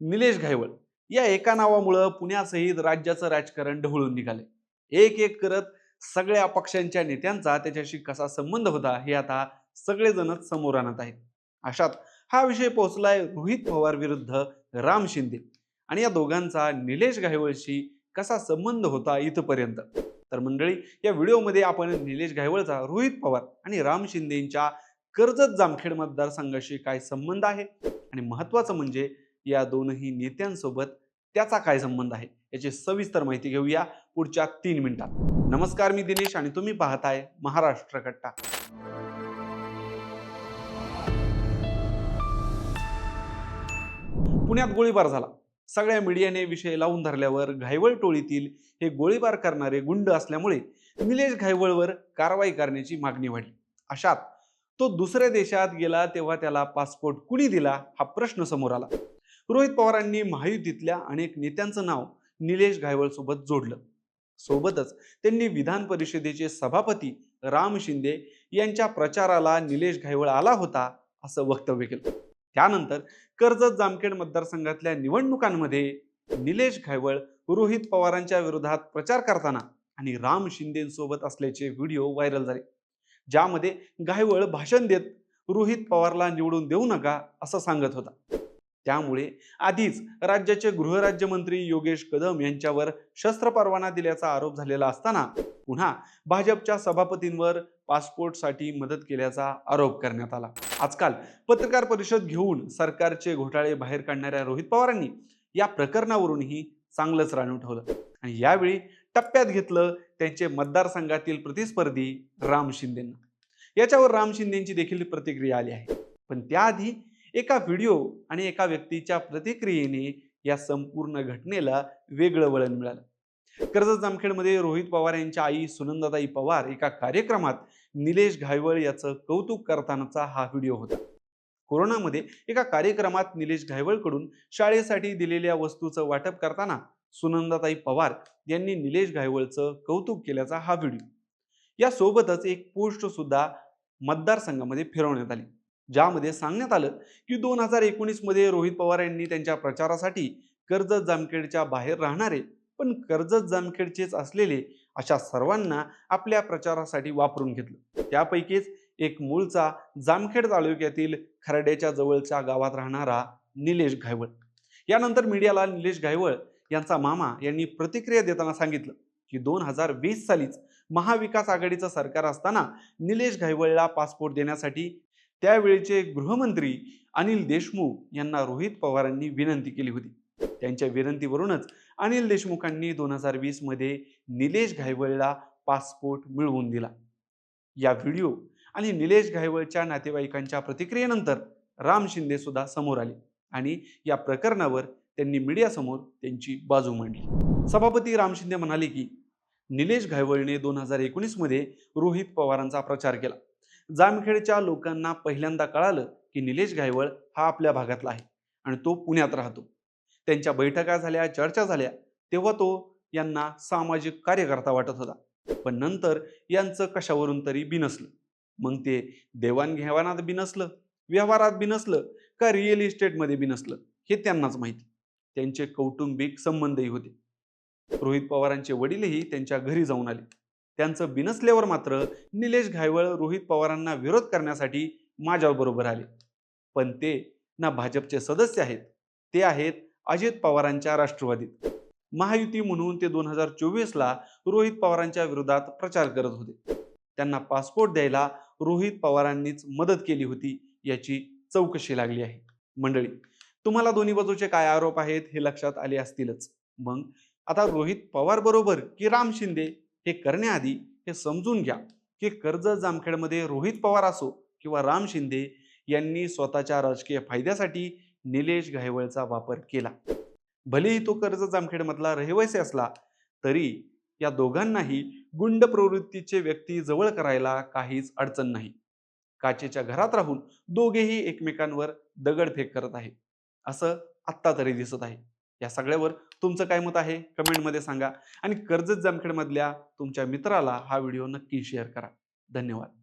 निलेश घायवळ या एका नावामुळं पुण्यासहित राज्याचं राजकारण ढवळून निघाले एक एक करत सगळ्या पक्षांच्या नेत्यांचा त्याच्याशी कसा संबंध होता हे आता सगळेजणच समोर आणत आहेत. अशात हा विषय पोहोचलाय रोहित पवार विरुद्ध राम शिंदे. आणि या दोघांचा निलेश घायवळशी कसा संबंध होता इथपर्यंत? तर मंडळी या व्हिडिओमध्ये आपण निलेश घायवळचा रोहित पवार आणि राम शिंदेच्या कर्जत जामखेड मतदारसंघाशी काय संबंध आहे? आणि महत्वाचं म्हणजे या दोनही नेत्यांसोबत त्याचा काय संबंध आहे याची सविस्तर माहिती घेऊया पुढच्या तीन मिनिटात. नमस्कार मी दिनेश आणि तुम्ही पाहताय महाराष्ट्र कट्टा. पुण्यात गोळीबार झाला. सगळ्या मीडियाने विषय लावून धरल्यावर घायवळ टोळीतील हे गोळीबार करणारे गुंड असल्यामुळे निलेश घायवळवर कारवाई करण्याची मागणी वाढली. अशात तो दुसऱ्या देशात गेला तेव्हा त्याला पासपोर्ट कुणी दिला हा प्रश्न समोर आला. रोहित पवारांनी महायुतीतल्या अनेक नेत्यांचं नाव निलेश घायवळ सोबत जोडलं. सोबतच त्यांनी विधान परिषदेचे सभापती राम शिंदे यांच्या प्रचाराला निलेश घायवळ आला होता असं वक्तव्य केलं. त्यानंतर कर्जत जामखेड मतदारसंघातल्या निवडणुकांमध्ये निलेश घायवळ रोहित पवारांच्या विरोधात प्रचार करताना आणि राम शिंदेसोबत असल्याचे व्हिडिओ व्हायरल झाले. ज्यामध्ये घायवळ भाषण देत रोहित पवारला निवडून देऊ नका असं सांगत होता. त्यामुळे आधीच राज्याचे गृहराज्यमंत्री योगेश कदम यांच्यावर शस्त्र परवाना दिल्याचा आरोप झालेला असताना पुन्हा भाजपच्या सभापतींवर पासपोर्टसाठी मदत केल्याचा आरोप करण्यात आला. आजकाल पत्रकार परिषद घेऊन सरकारचे घोटाळे बाहेर काढणाऱ्या रोहित पवारांनी या प्रकरणावरूनही चांगलंच रान ठेवलं. आणि यावेळी टप्प्यात घेतलं त्यांचे मतदारसंघातील प्रतिस्पर्धी राम शिंदेंना. याच्यावर राम शिंदेची देखील प्रतिक्रिया आली आहे. पण त्याआधी एका व्हिडिओ आणि एका व्यक्तीच्या प्रतिक्रियेने या संपूर्ण घटनेला वेगळं वळण मिळालं. कर्जत जामखेडमध्ये रोहित पवार यांच्या आई सुनंदाताई पवार एका कार्यक्रमात निलेश घायवळ याचं कौतुक करतानाचा हा व्हिडिओ होता. कोरोनामध्ये एका कार्यक्रमात निलेश घायवळकडून शाळेसाठी दिलेल्या वस्तूचं वाटप करताना सुनंदाताई पवार यांनी निलेश घायवळचं कौतुक केल्याचा हा व्हिडिओ. यासोबतच एक पोस्ट सुद्धा मतदारसंघामध्ये फिरवण्यात आली. ज्यामध्ये सांगण्यात आलं की दोन हजार एकोणीसमध्ये रोहित पवार यांनी त्यांच्या प्रचारासाठी कर्जत जामखेडच्या बाहेर राहणारे पण कर्जत जामखेडचेच असलेले अशा सर्वांना आपल्या प्रचारासाठी वापरून घेतलं. त्यापैकीच एक मूळचा जामखेड तालुक्यातील खरड्याच्या जवळच्या गावात राहणारा निलेश घायवळ. यानंतर मीडियाला निलेश घायवळ यांचा मामा यांनी प्रतिक्रिया देताना सांगितलं की दोन हजार वीस सालीच महाविकास आघाडीचं सरकार असताना निलेश घायवळला पासपोर्ट देण्यासाठी त्यावेळेचे गृहमंत्री अनिल देशमुख यांना रोहित पवारांनी विनंती केली होती. त्यांच्या विनंतीवरूनच अनिल देशमुखांनी दोन हजार वीसमध्ये निलेश घायवळला पासपोर्ट मिळवून दिला. या व्हिडिओ आणि निलेश घायवळच्या नातेवाईकांच्या प्रतिक्रियेनंतर राम शिंदे सुद्धा समोर आले आणि या प्रकरणावर त्यांनी मीडियासमोर त्यांची बाजू मांडली. सभापती राम शिंदे म्हणाले की निलेश घायवळने दोन हजार एकोणीसमध्ये रोहित पवारांचा प्रचार केला. जामखेडच्या लोकांना पहिल्यांदा कळालं की निलेश घायवळ हा आपल्या भागातला आहे आणि तो पुण्यात राहतो. त्यांच्या बैठका झाल्या चर्चा झाल्या तेव्हा तो यांना सामाजिक कार्यकर्ता वाटत होता. पण नंतर यांचं कशावरून तरी बिनसलं मग ते देवाणघेवाणात बिनसलं व्यवहारात बिनसलं का रिअल इस्टेटमध्ये बिनसलं हे त्यांनाच माहिती. त्यांचे कौटुंबिक संबंधही होते. रोहित पवारांचे वडीलही त्यांच्या घरी जाऊन आले. त्यांचं बिनसल्यावर मात्र निलेश घायवळ रोहित पवारांना विरोध करण्यासाठी माझ्याबरोबर आले. पण ते ना भाजपचे सदस्य आहेत ते आहेत अजित पवारांच्या राष्ट्रवादीत. महायुती म्हणून ते दोन हजार चोवीसला रोहित पवारांच्या विरोधात प्रचार करत होते. त्यांना पासपोर्ट द्यायला रोहित पवारांनीच मदत केली होती याची चौकशी लागली आहे. मंडळी तुम्हाला दोन्ही बाजूचे काय आरोप आहेत हे लक्षात आले असतीलच. मग आता रोहित पवार बरोबर की राम शिंदे हे करण्याआधी हे समजून घ्या की कर्ज जामखेडमध्ये रोहित पवार असो किंवा राम शिंदे यांनी स्वतःच्या राजकीय फायद्यासाठी निलेश घायवळचा वापर केला. भलेही तो कर्ज जामखेडमधला रहिवासी असला तरी या दोघांनाही गुंड प्रवृत्तीचे व्यक्ती जवळ करायला काहीच अडचण नाही. काचेच्या घरात राहून दोघेही एकमेकांवर दगडफेक करत आहे असं आत्ता तरी दिसत आहे. या सगळ्यावर तुमचं काय मत आहे? कमेंटमध्ये सांगा. आणि कर्जत जामखेडमधल्या तुमच्या मित्राला हा व्हिडिओ नक्की शेअर करा. धन्यवाद.